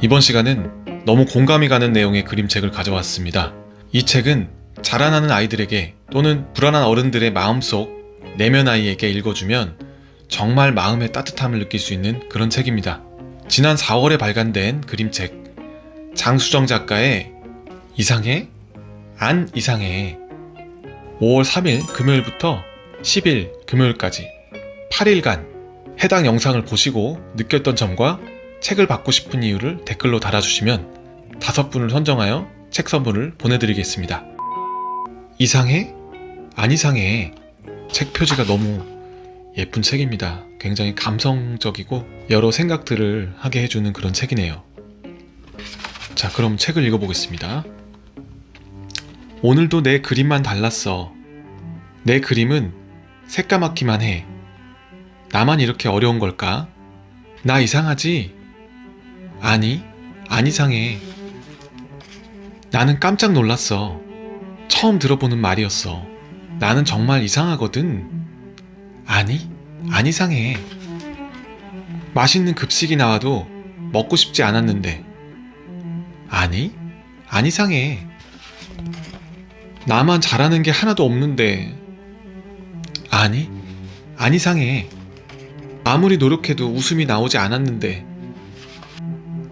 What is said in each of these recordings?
이번 시간은 너무 공감이 가는 내용의 그림책을 가져왔습니다. 이 책은 자라나는 아이들에게 또는 불안한 어른들의 마음속 내면 아이에게 읽어주면 정말 마음의 따뜻함을 느낄 수 있는 그런 책입니다. 지난 4월에 발간된 그림책 장수정 작가의 이상해? 안 이상해 5월 3일 금요일부터 10일 금요일까지 8일간 해당 영상을 보시고 느꼈던 점과 책을 받고 싶은 이유를 댓글로 달아주시면 다섯 분을 선정하여 책 선물을 보내드리겠습니다. 이상해? 안 이상해. 책 표지가 너무 예쁜 책입니다. 굉장히 감성적이고 여러 생각들을 하게 해주는 그런 책이네요. 자, 그럼 책을 읽어보겠습니다. 오늘도 내 그림만 달랐어. 내 그림은 새까맣기만 해. 나만 이렇게 어려운 걸까? 나 이상하지? 아니, 안 이상해. 나는 깜짝 놀랐어. 처음 들어보는 말이었어. 나는 정말 이상하거든. 아니, 안 이상해. 맛있는 급식이 나와도 먹고 싶지 않았는데. 아니, 안 이상해. 나만 잘하는 게 하나도 없는데. 아니, 안 이상해. 아무리 노력해도 웃음이 나오지 않았는데.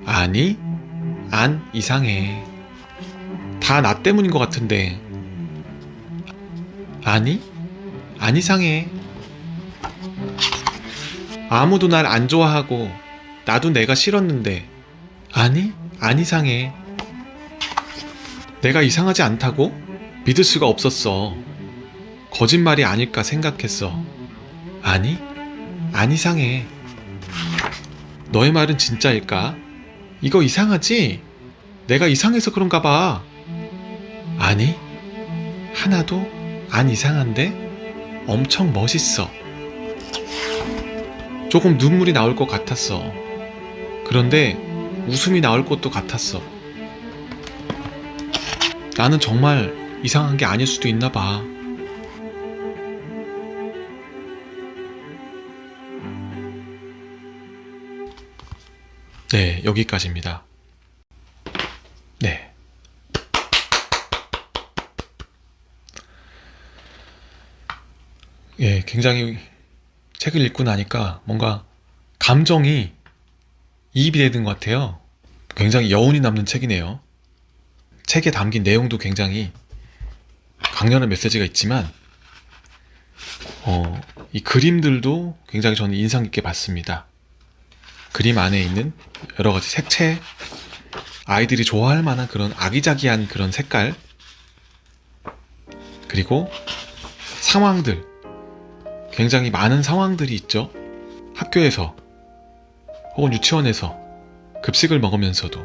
아니, 안 이상해. 다 나 때문인 것 같은데. 아니, 안 이상해. 아무도 날 안 좋아하고, 나도 내가 싫었는데. 아니, 안 이상해. 내가 이상하지 않다고? 믿을 수가 없었어. 거짓말이 아닐까 생각했어. 아니, 안 이상해. 너의 말은 진짜일까? 이거 이상하지? 내가 이상해서 그런가 봐. 아니, 하나도 안 이상한데? 엄청 멋있어. 조금 눈물이 나올 것 같았어. 그런데 웃음이 나올 것도 같았어. 나는 정말 이상한 게 아닐 수도 있나 봐. 네, 여기까지입니다. 네. 예, 굉장히 책을 읽고 나니까 뭔가 감정이 이입이 되는 것 같아요. 굉장히 여운이 남는 책이네요. 책에 담긴 내용도 굉장히 강렬한 메시지가 있지만, 어, 이 그림들도 굉장히 저는 인상 깊게 봤습니다. 그림 안에 있는 여러 가지 색채, 아이들이 좋아할 만한 그런 아기자기한 그런 색깔, 그리고 상황들, 굉장히 많은 상황들이 있죠. 학교에서, 혹은 유치원에서 급식을 먹으면서도,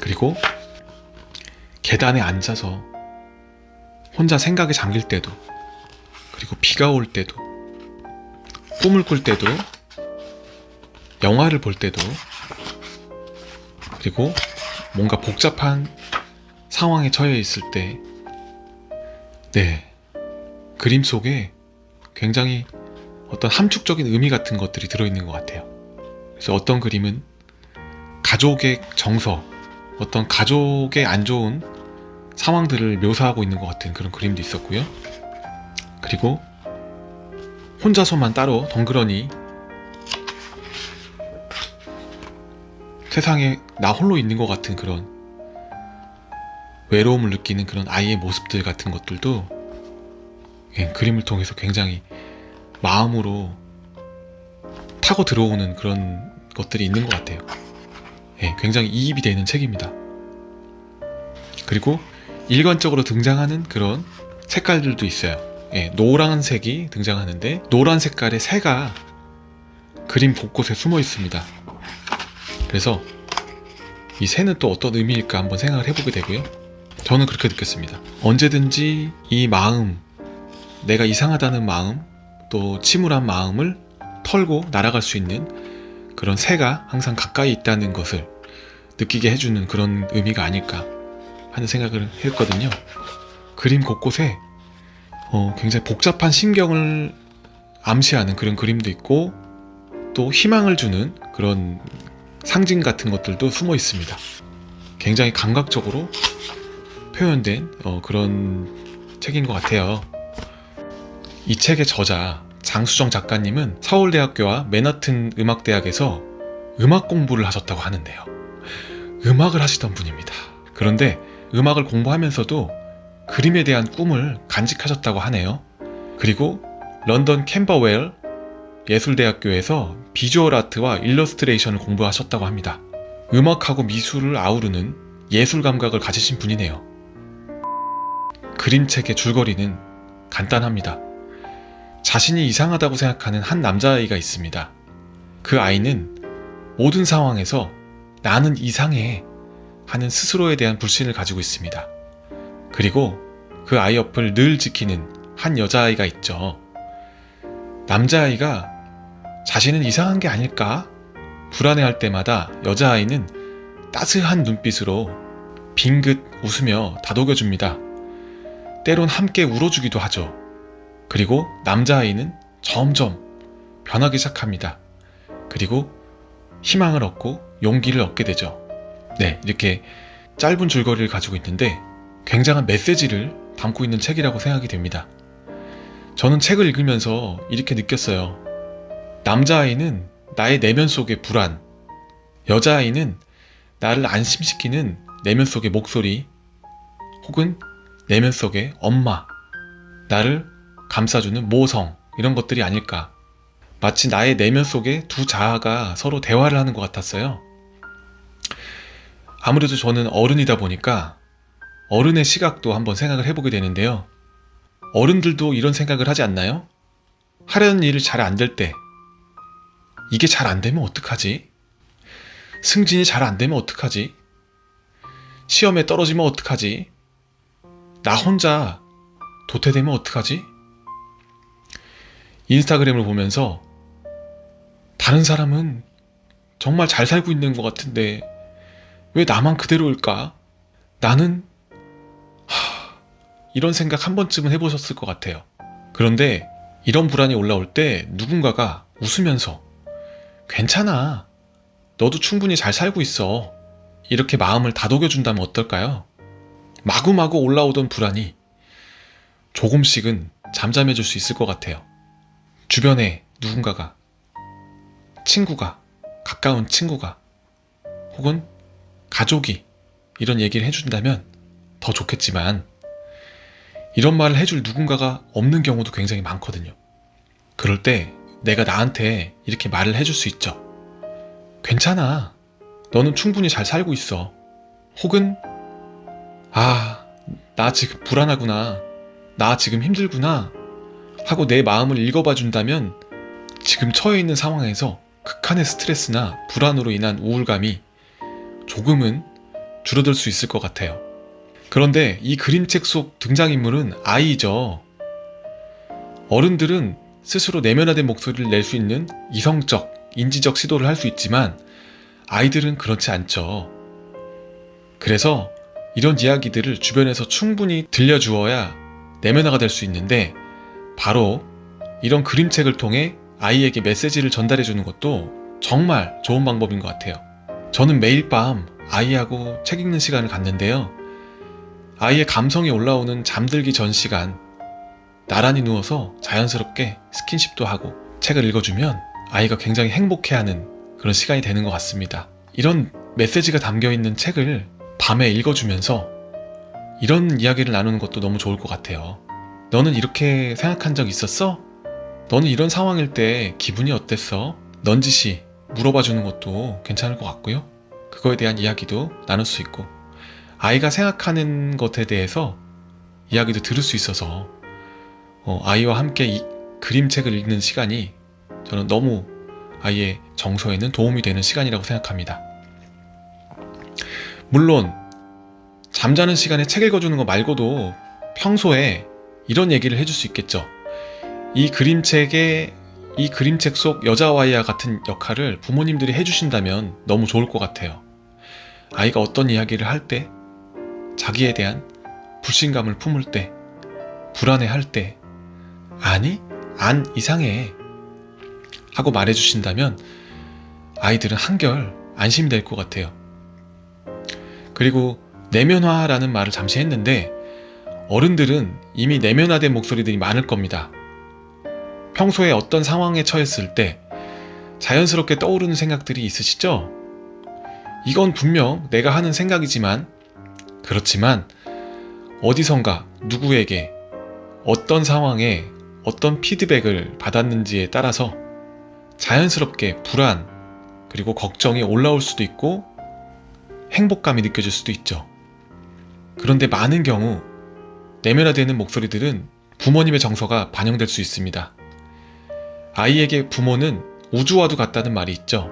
그리고 계단에 앉아서 혼자 생각에 잠길 때도, 그리고 비가 올 때도, 꿈을 꿀 때도, 영화를 볼 때도, 그리고 뭔가 복잡한 상황에 처해 있을 때, 네, 그림 속에 굉장히 어떤 함축적인 의미 같은 것들이 들어있는 것 같아요. 그래서 어떤 그림은 가족의 정서, 어떤 가족의 안 좋은 상황들을 묘사하고 있는 것 같은 그런 그림도 있었고요. 그리고 혼자서만 따로 덩그러니 세상에 나 홀로 있는 것 같은 그런 외로움을 느끼는 그런 아이의 모습들 같은 것들도 예, 그림을 통해서 굉장히 마음으로 타고 들어오는 그런 것들이 있는 것 같아요. 예, 굉장히 이입이 되는 책입니다. 그리고 일관적으로 등장하는 그런 색깔들도 있어요. 예, 노란색이 등장하는데 노란 색깔의 새가 그림 곳곳에 숨어 있습니다. 그래서 이 새는 또 어떤 의미일까 한번 생각을 해보게 되고요. 저는 그렇게 느꼈습니다. 언제든지 이 마음, 내가 이상하다는 마음, 또 침울한 마음을 털고 날아갈 수 있는 그런 새가 항상 가까이 있다는 것을 느끼게 해주는 그런 의미가 아닐까 하는 생각을 했거든요. 그림 곳곳에 어, 굉장히 복잡한 심경을 암시하는 그런 그림도 있고 또 희망을 주는 그런 상징 같은 것들도 숨어 있습니다. 굉장히 감각적으로 표현된 어, 그런 책인 것 같아요. 이 책의 저자 장수정 작가님은 서울대학교와 맨하튼 음악대학에서 음악 공부를 하셨다고 하는데요. 음악을 하시던 분입니다. 그런데 음악을 공부하면서도 그림에 대한 꿈을 간직하셨다고 하네요. 그리고 런던 캠버웰 예술대학교에서 비주얼 아트와 일러스트레이션을 공부하셨다고 합니다. 음악하고 미술을 아우르는 예술 감각을 가지신 분이네요. 그림책의 줄거리는 간단합니다. 자신이 이상하다고 생각하는 한 남자아이가 있습니다. 그 아이는 모든 상황에서 나는 이상해 하는 스스로에 대한 불신을 가지고 있습니다. 그리고 그 아이 옆을 늘 지키는 한 여자아이가 있죠. 남자아이가 자신은 이상한 게 아닐까? 불안해할 때마다 여자아이는 따스한 눈빛으로 빙긋 웃으며 다독여줍니다. 때론 함께 울어주기도 하죠. 그리고 남자아이는 점점 변하기 시작합니다. 그리고 희망을 얻고 용기를 얻게 되죠. 네, 이렇게 짧은 줄거리를 가지고 있는데 굉장한 메시지를 담고 있는 책이라고 생각이 됩니다. 저는 책을 읽으면서 이렇게 느꼈어요. 남자아이는 나의 내면 속의 불안, 여자아이는 나를 안심시키는 내면 속의 목소리, 혹은 내면 속의 엄마, 나를 감싸주는 모성, 이런 것들이 아닐까. 마치 나의 내면 속에 두 자아가 서로 대화를 하는 것 같았어요. 아무래도 저는 어른이다 보니까 어른의 시각도 한번 생각을 해보게 되는데요. 어른들도 이런 생각을 하지 않나요? 하려는 일을 잘안 될 때, 이게 잘 안 되면 어떡하지? 승진이 잘 안 되면 어떡하지? 시험에 떨어지면 어떡하지? 나 혼자 도태되면 어떡하지? 인스타그램을 보면서 다른 사람은 정말 잘 살고 있는 것 같은데 왜 나만 그대로일까? 나는 하, 이런 생각 한 번쯤은 해보셨을 것 같아요. 그런데 이런 불안이 올라올 때 누군가가 웃으면서 괜찮아. 너도 충분히 잘 살고 있어. 이렇게 마음을 다독여준다면 어떨까요? 마구마구 올라오던 불안이 조금씩은 잠잠해질 수 있을 것 같아요. 주변에 누군가가, 친구가, 가까운 친구가, 혹은 가족이 이런 얘기를 해준다면 더 좋겠지만, 이런 말을 해줄 누군가가 없는 경우도 굉장히 많거든요. 그럴 때 내가 나한테 이렇게 말을 해줄 수 있죠. 괜찮아. 너는 충분히 잘 살고 있어. 혹은, 아, 나 지금 불안하구나. 나 지금 힘들구나. 하고 내 마음을 읽어봐 준다면 지금 처해 있는 상황에서 극한의 스트레스나 불안으로 인한 우울감이 조금은 줄어들 수 있을 것 같아요. 그런데 이 그림책 속 등장인물은 아이죠. 어른들은 스스로 내면화된 목소리를 낼 수 있는 이성적, 인지적 시도를 할 수 있지만 아이들은 그렇지 않죠. 그래서 이런 이야기들을 주변에서 충분히 들려주어야 내면화가 될 수 있는데 바로 이런 그림책을 통해 아이에게 메시지를 전달해 주는 것도 정말 좋은 방법인 것 같아요. 저는 매일 밤 아이하고 책 읽는 시간을 갖는데요. 아이의 감성이 올라오는 잠들기 전 시간, 나란히 누워서 자연스럽게 스킨십도 하고 책을 읽어주면 아이가 굉장히 행복해하는 그런 시간이 되는 것 같습니다. 이런 메시지가 담겨 있는 책을 밤에 읽어주면서 이런 이야기를 나누는 것도 너무 좋을 것 같아요. 너는 이렇게 생각한 적 있었어? 너는 이런 상황일 때 기분이 어땠어? 넌지시 물어봐 주는 것도 괜찮을 것 같고요. 그거에 대한 이야기도 나눌 수 있고, 아이가 생각하는 것에 대해서 이야기도 들을 수 있어서, 어, 아이와 함께 이 그림책을 읽는 시간이 저는 너무 아이의 정서에는 도움이 되는 시간이라고 생각합니다. 물론, 잠자는 시간에 책 읽어주는 거 말고도 평소에 이런 얘기를 해줄 수 있겠죠. 이 그림책의 이 그림책 속 여자와이와 같은 역할을 부모님들이 해주신다면 너무 좋을 것 같아요. 아이가 어떤 이야기를 할 때, 자기에 대한 불신감을 품을 때, 불안해 할 때, 아니, 안 이상해. 하고 말해주신다면 아이들은 한결 안심이 될것 같아요. 그리고 내면화라는 말을 잠시 했는데 어른들은 이미 내면화된 목소리들이 많을 겁니다. 평소에 어떤 상황에 처했을 때 자연스럽게 떠오르는 생각들이 있으시죠? 이건 분명 내가 하는 생각이지만 그렇지만 어디선가 누구에게 어떤 상황에 어떤 피드백을 받았는지에 따라서 자연스럽게 불안 그리고 걱정이 올라올 수도 있고 행복감이 느껴질 수도 있죠. 그런데 많은 경우 내면화되는 목소리들은 부모님의 정서가 반영될 수 있습니다. 아이에게 부모는 우주와도 같다는 말이 있죠.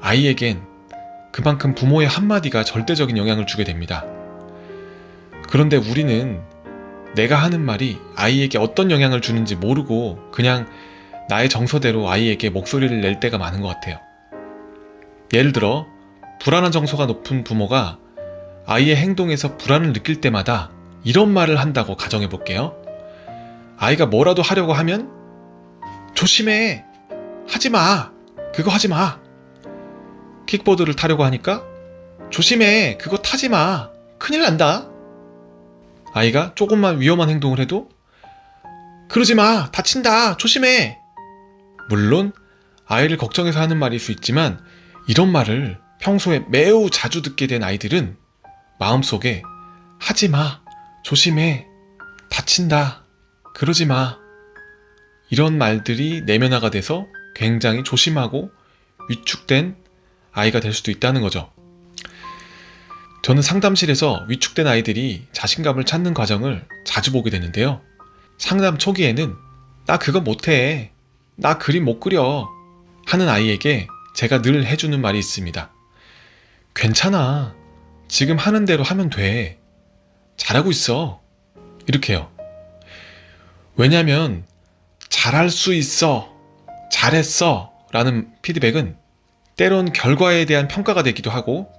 아이에겐 그만큼 부모의 한마디가 절대적인 영향을 주게 됩니다. 그런데 우리는 내가 하는 말이 아이에게 어떤 영향을 주는지 모르고 그냥 나의 정서대로 아이에게 목소리를 낼 때가 많은 것 같아요. 예를 들어, 불안한 정서가 높은 부모가 아이의 행동에서 불안을 느낄 때마다 이런 말을 한다고 가정해 볼게요. 아이가 뭐라도 하려고 하면 조심해. 하지 마. 그거 하지 마. 킥보드를 타려고 하니까 조심해. 그거 타지 마. 큰일 난다. 아이가 조금만 위험한 행동을 해도 그러지 마. 다친다. 조심해. 물론 아이를 걱정해서 하는 말일 수 있지만 이런 말을 평소에 매우 자주 듣게 된 아이들은 마음속에 하지 마. 조심해. 다친다. 그러지 마. 이런 말들이 내면화가 돼서 굉장히 조심하고 위축된 아이가 될 수도 있다는 거죠. 저는 상담실에서 위축된 아이들이 자신감을 찾는 과정을 자주 보게 되는데요. 상담 초기에는 나 그거 못해. 나 그림 못 그려. 하는 아이에게 제가 늘 해주는 말이 있습니다. 괜찮아. 지금 하는 대로 하면 돼. 잘하고 있어. 이렇게요. 왜냐면 잘할 수 있어. 잘했어. 라는 피드백은 때론 결과에 대한 평가가 되기도 하고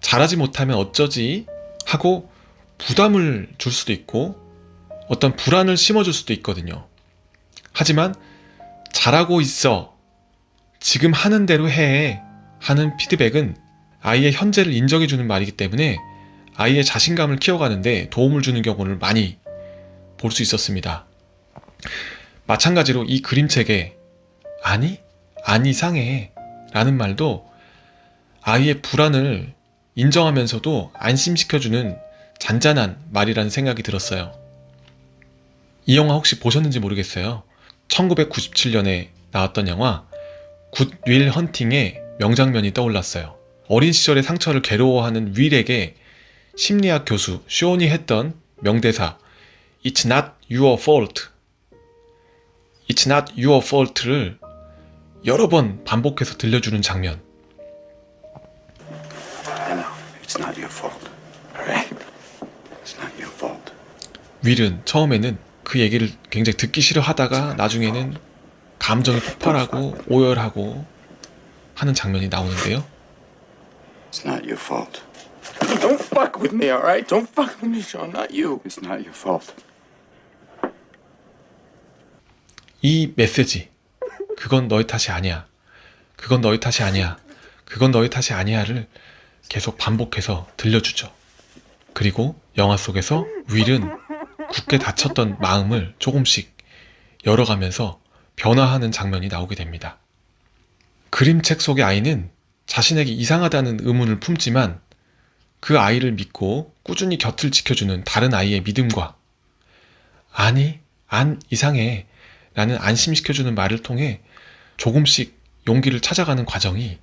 잘하지 못하면 어쩌지 하고 부담을 줄 수도 있고 어떤 불안을 심어줄 수도 있거든요. 하지만 잘하고 있어. 지금 하는 대로 해. 하는 피드백은 아이의 현재를 인정해주는 말이기 때문에 아이의 자신감을 키워가는데 도움을 주는 경우를 많이 볼 수 있었습니다. 마찬가지로 이 그림책에 아니? 안 이상해. 라는 말도 아이의 불안을 인정하면서도 안심시켜주는 잔잔한 말이라는 생각이 들었어요. 이 영화 혹시 보셨는지 모르겠어요. 1997년에 나왔던 영화 굿윌 헌팅의 명장면이 떠올랐어요. 어린 시절의 상처를 괴로워하는 윌에게 심리학 교수 쇼온이 했던 명대사 It's not your fault. It's not your fault를 여러 번 반복해서 들려주는 장면. I know. It's not your fault. Alright? It's not your fault. 윌은 처음에는 그 얘기를 굉장히 듣기 싫어하다가 나중에는 감정이 폭발하고 오열하고 하는 장면이 나오는데요. It's not your fault. Don't fuck with me, alright? Don't fuck with me, Sean. Not you. It's not your fault. 이 메시지. 그건 너의 탓이 아니야. 그건 너의 탓이 아니야. 그건 너의 탓이 아니야를 계속 반복해서 들려주죠. 그리고 영화 속에서 윌은 굳게 닫혔던 마음을 조금씩 열어가면서 변화하는 장면이 나오게 됩니다. 그림책 속의 아이는 자신에게 이상하다는 의문을 품지만 그 아이를 믿고 꾸준히 곁을 지켜주는 다른 아이의 믿음과 아니, 안 이상해 라는 안심시켜주는 말을 통해 조금씩 용기를 찾아가는 과정이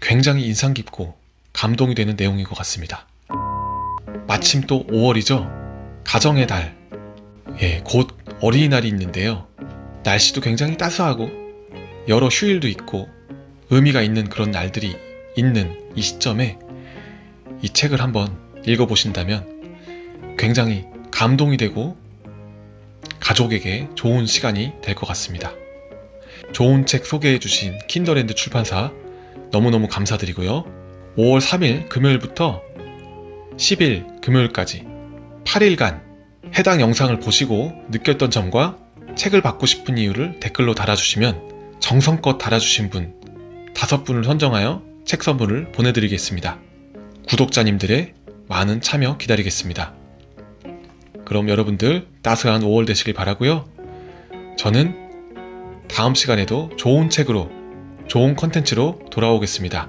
굉장히 인상 깊고 감동이 되는 내용인 것 같습니다. 마침 또 5월이죠. 가정의 달. 예, 곧 어린이날이 있는데요. 날씨도 굉장히 따스하고 여러 휴일도 있고 의미가 있는 그런 날들이 있는 이 시점에 이 책을 한번 읽어보신다면 굉장히 감동이 되고 가족에게 좋은 시간이 될 것 같습니다. 좋은 책 소개해주신 킨더랜드 출판사 너무너무 감사드리고요. 5월 3일 금요일부터 10일 금요일까지 8일간 해당 영상을 보시고 느꼈던 점과 책을 받고 싶은 이유를 댓글로 달아주시면 정성껏 달아주신 분 다섯 분을 선정하여 책 선물을 보내드리겠습니다. 구독자님들의 많은 참여 기다리겠습니다. 그럼 여러분들 따스한 5월 되시길 바라고요. 저는 다음 시간에도 좋은 책으로 좋은 컨텐츠로 돌아오겠습니다.